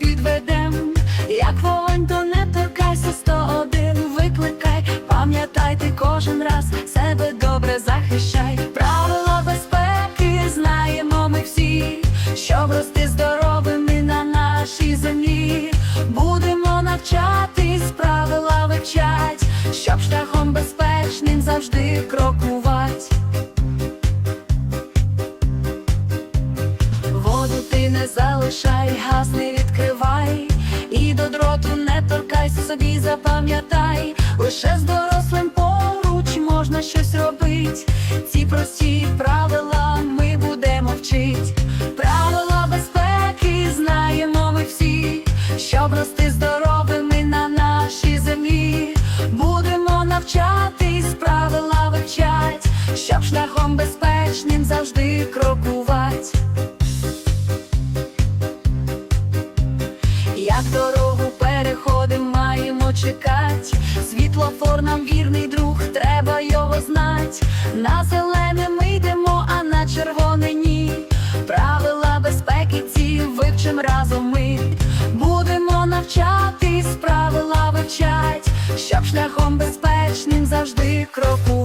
підведем, як вогонь, то не торкайся 101 викликай, пам'ятайте кожен раз себе добре захищай. Правила безпеки знаємо ми всі, щоб рости здоровими на нашій землі. Будемо навчатись, правила вивчать, щоб шляхом безпечним завжди крокувати. Не залишай, газ не відкривай, і до дроту не торкайся собі, запам'ятай, лише з дорослим поруч можна щось робить. Ці прості правила ми будемо вчить. Правила безпеки знаємо ми всі, щоб рости здоровими на нашій землі. Будемо навчатись, правила вивчать, щоб шляхом безпечним завжди крокувати. Дорогу переходим, маємо чекать. Світлофор нам вірний друг, треба його знать. На зелене ми йдемо, а на червоне ні. Правила безпеки ці вивчим разом ми. Будемо навчатись, правила вивчать, щоб шляхом безпечним завжди крокувати.